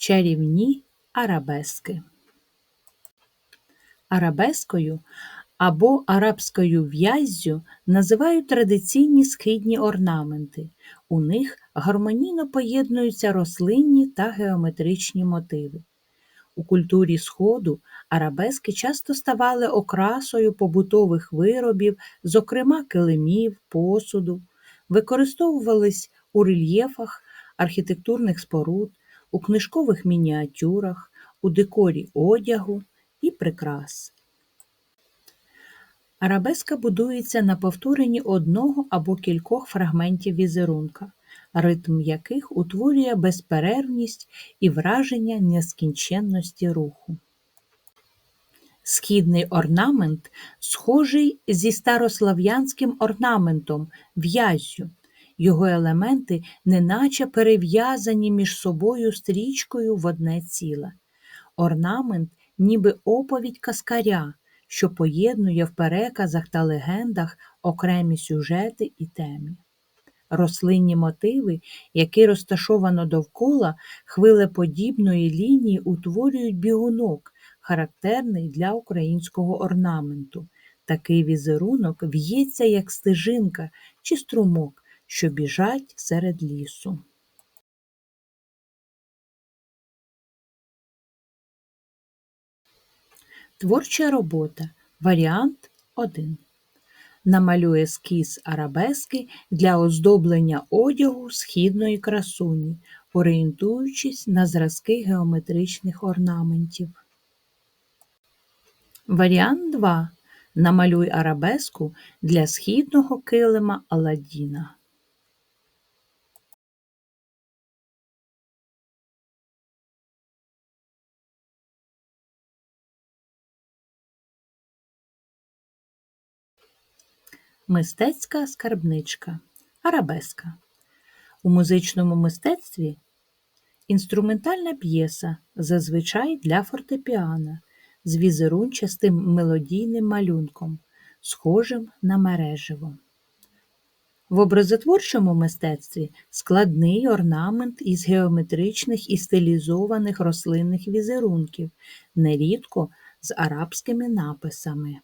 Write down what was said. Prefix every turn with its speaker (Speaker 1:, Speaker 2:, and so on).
Speaker 1: Чарівні арабески. Арабескою або арабською в'яззю називають традиційні східні орнаменти. У них гармонійно поєднуються рослинні та геометричні мотиви. У культурі Сходу арабески часто ставали окрасою побутових виробів, зокрема килимів, посуду, використовувались у рельєфах архітектурних споруд, у книжкових мініатюрах, у декорі одягу і прикрас. Арабеска будується на повторенні одного або кількох фрагментів візерунка, ритм яких утворює безперервність і враження нескінченності руху. Східний орнамент схожий зі старослав'янським орнаментом, в'яззю. Його елементи неначе перев'язані між собою стрічкою в одне ціле. Орнамент ніби оповідь каскаря, що поєднує в переказах та легендах окремі сюжети і теми. Рослинні мотиви, які розташовано довкола хвилеподібної лінії, утворюють бігунок, характерний для українського орнаменту. Такий візерунок в'ється як стежинка чи струмок, що біжать серед лісу. Творча робота. Варіант 1. Намалює ескіз арабески для оздоблення одягу східної красуні, орієнтуючись на зразки геометричних орнаментів. Варіант 2. Намалюй арабеску для східного килима Аладдіна. Мистецька скарбничка. Арабеска. У музичному мистецтві інструментальна п'єса, зазвичай для фортепіано, з візерунчастим мелодійним малюнком, схожим на мереживо. В образотворчому мистецтві складний орнамент із геометричних і стилізованих рослинних візерунків, нерідко з арабськими написами.